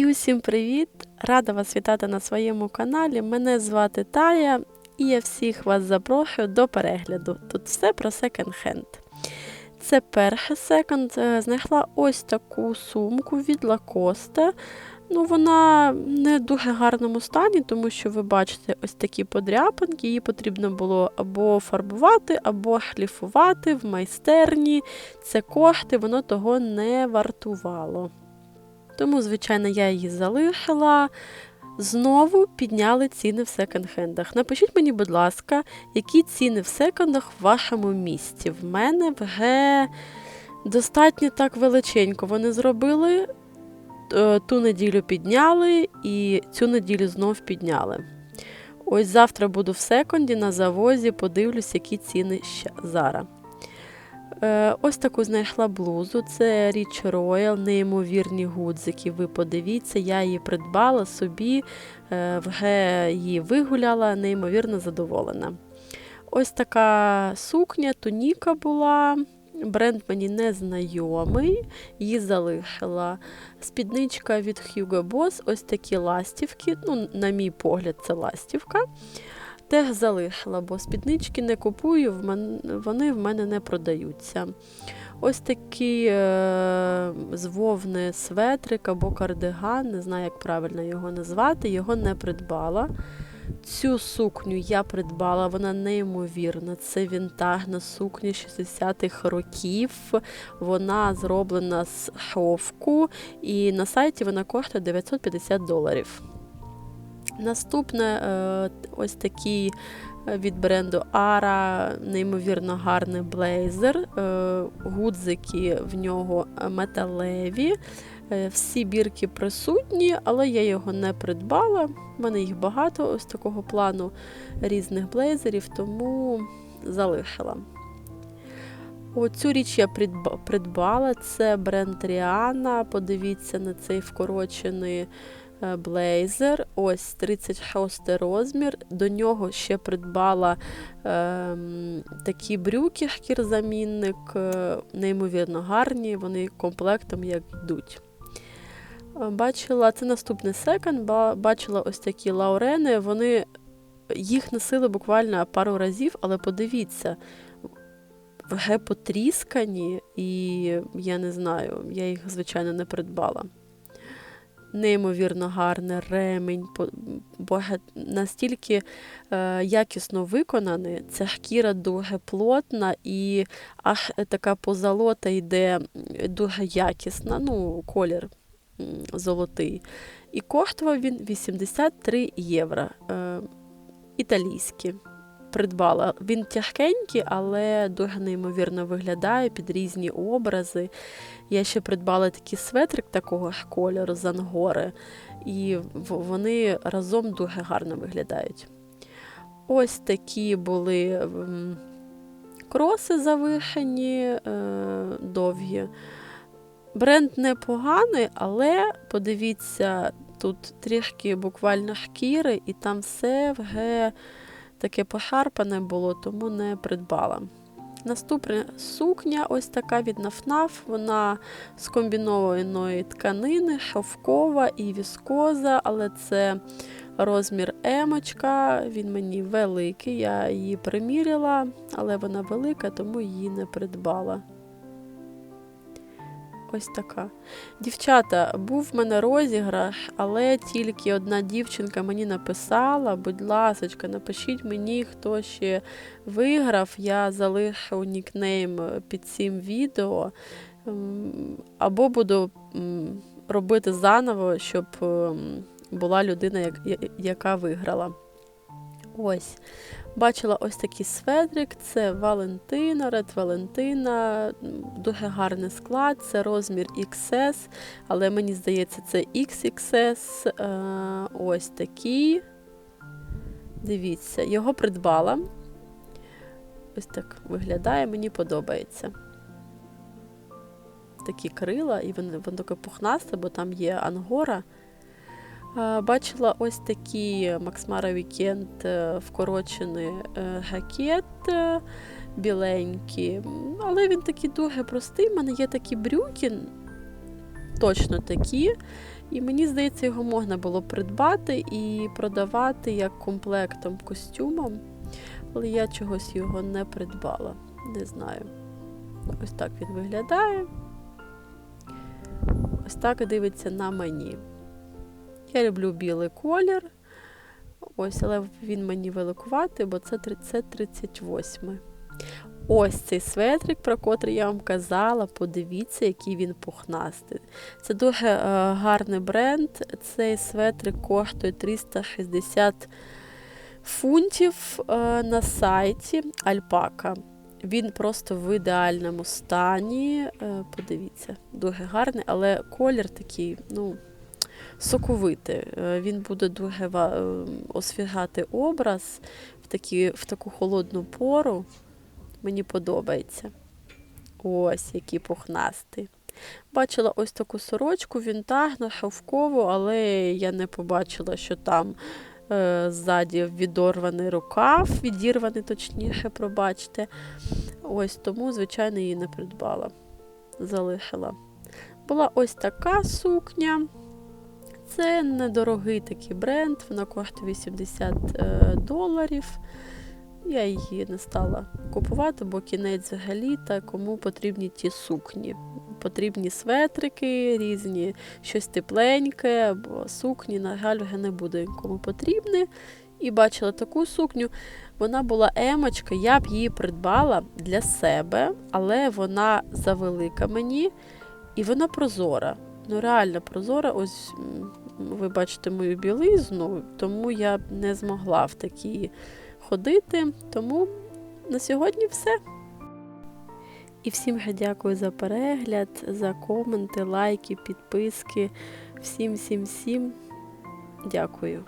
І усім привіт! Рада вас вітати на своєму каналі. Мене звати Тая, і я всіх вас запрошую до перегляду. Тут все про секонд-хенд. Це перший секонд. Е, Знайшла ось таку сумку від Лакоста. Ну, вона не в дуже гарному стані, тому що ви бачите ось такі подряпинки. Її потрібно було або фарбувати, або шліфувати в майстерні. Це кошти, воно того не вартувало. Тому, звичайно, я її залишила. Знову підняли ціни в секонд-хендах. Напишіть мені, будь ласка, які ціни в секондах в вашому місті. В мене вже достатньо так величенько вони зробили. Е, Ту неділю підняли і цю неділю знов підняли. Ось завтра буду в секонді на завозі, подивлюсь, які ціни ще зараз. Е, Ось таку знайшла блузу. Це Rich Royal, неймовірні гудзики. Ви подивіться, я її придбала собі, е, вже її вигуляла, неймовірно задоволена. Ось така сукня, туніка була. Бренд мені не знайомий, її залишила. Спідничка від Hugo Boss, ось такі ластівки. Ну, на мій погляд, це ластівка. Теж залишила, бо спіднички не купую, вони в мене не продаються. Ось такий е... з вовни светрик або кардиган, не знаю, як правильно його назвати, його не придбала. Цю сукню я придбала, вона неймовірна. Це вінтажна сукня 60-х років. Вона зроблена з шовку, і на сайті вона коштує 950 доларів. Наступне е, ось такий е, від бренду Ara, неймовірно гарний блейзер. Е, гудзики в нього металеві. Всі бірки присутні, але я його не придбала. У мене їх багато ось такого плану різних блейзерів, тому залишила. Оцю річ я придбала. Це бренд Ріана. Подивіться на цей вкорочений блейзер. Ось 36 розмір. До нього ще придбала е, такі брюки, шкірзамінник, е, неймовірно гарні, вони комплектом як йдуть. Бачила, це наступний секонд, бачила ось такі лаурени. Вони їх носили буквально пару разів, але подивіться, вже потріскані, і я не знаю, я їх, звичайно, не придбала. Неймовірно гарний ремень, бо настільки е, якісно виконаний, ця шкіра дуже плотна і аж така позолота йде дуже якісна, ну, колір золотий. І коштував він 83 євро. Е, італійські. Придбала. Він тяжкенький, але дуже неймовірно виглядає під різні образи. Я ще придбала такий светрик такого ж кольору з ангори, і вони разом дуже гарно виглядають. Ось такі були кроси завишені, е, довгі. Бренд непоганий, але подивіться, тут трішки буквально шкіри, і там все вже таке пошарпане було, тому не придбала. Наступна сукня, ось така від нафнаф, вона з комбінованої тканини, шовкова і віскоза, але це розмір емочка, він мені великий, я її приміряла, але вона велика, тому її не придбала. Ось така. Дівчата, був в мене розіграш, але тільки одна дівчинка мені написала, будь ласка, напишіть мені, хто ще виграв. Я залишу нікнейм під цим відео. Або буду робити заново, щоб була людина, яка виграла. Ось. Бачила ось такий сведрик, це Валентина, Ред Валентина, дуже гарний склад, це розмір XS, але мені здається, це XXS. Е, ось такий. Дивіться, його придбала. Ось так виглядає, мені подобається. Такі крила, і воно таке пухнасте, бо там є ангора. Бачила ось такі Максмара Вікенд вкорочений е, гакет е, біленький, але він такий дуже простий. У мене є такі брюки, точно такі. І мені здається, його можна було придбати і продавати як комплектом костюмом, але я чогось його не придбала. Не знаю. Ось так він виглядає. Ось так дивиться на мені. Я люблю білий колір. Ось, але він мені великуватий, бо це 38. Ось цей светрик, про котрий я вам казала. Подивіться, який він пухнастий. Це дуже е, гарний бренд. Цей светрик коштує 360 фунтів е, на сайті Альпака. Він просто в ідеальному стані. Е, подивіться, дуже гарний, але колір такий, ну, соковитий. Е, Він буде дуже освіжати образ в, такі, в таку холодну пору. Мені подобається. Ось який пухнастий. Бачила ось таку сорочку вінтажну, шовкову, але я не побачила, що там е, ззаді відорваний рукав, відірваний, точніше, пробачте. Ось тому, звичайно, її не придбала. Залишила. Була ось така сукня. Це недорогий такий бренд, вона коштує 80 е, доларів. Я її не стала купувати, бо кінець взагалі та кому потрібні ті сукні. Потрібні светрики, різні, щось тепленьке, або сукні, на жаль, не буде кому потрібне. І бачила таку сукню. Вона була емочка, я б її придбала для себе, але вона завелика мені і вона прозора. Ну, реально прозора. Ось ви бачите мою білизну, тому я не змогла в такі ходити. Тому на сьогодні все. І всім дякую за перегляд, за коменти, лайки, підписки. Всім, всім, всім дякую.